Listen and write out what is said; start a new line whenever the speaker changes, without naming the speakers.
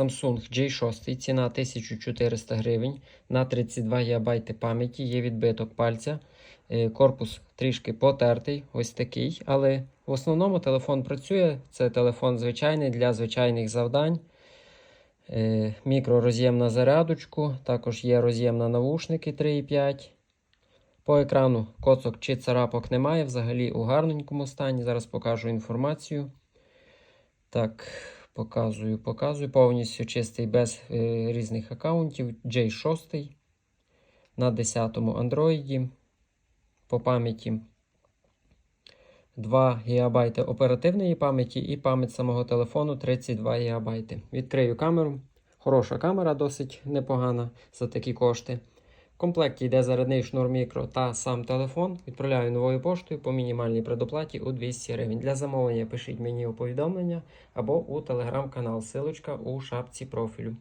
Samsung J6, ціна 1400 гривень на 32 ГБ пам'яті, є відбиток пальця. Е, Корпус трішки потертий, ось такий, але в основному телефон працює. Це телефон звичайний для звичайних завдань. Е, Мікророз'єм на зарядочку, також є роз'єм на навушники 3,5. По екрану коцок чи царапок немає, взагалі у гарненькому стані. Зараз покажу інформацію. Так, показую, показую. Повністю чистий без е, різних аккаунтів. J6 на 10-му Android. По пам'яті 2 ГБ оперативної пам'яті і пам'ять самого телефону 32 ГБ. Відкрию камеру. Хороша камера, досить непогана за такі кошти. Комплекті йде зарядний шнур мікро та сам телефон. Відправляю новою поштою по мінімальній предоплаті у 200 гривень. Для замовлення пишіть мені у повідомлення або у телеграм-канал. Силочка у шапці профілю.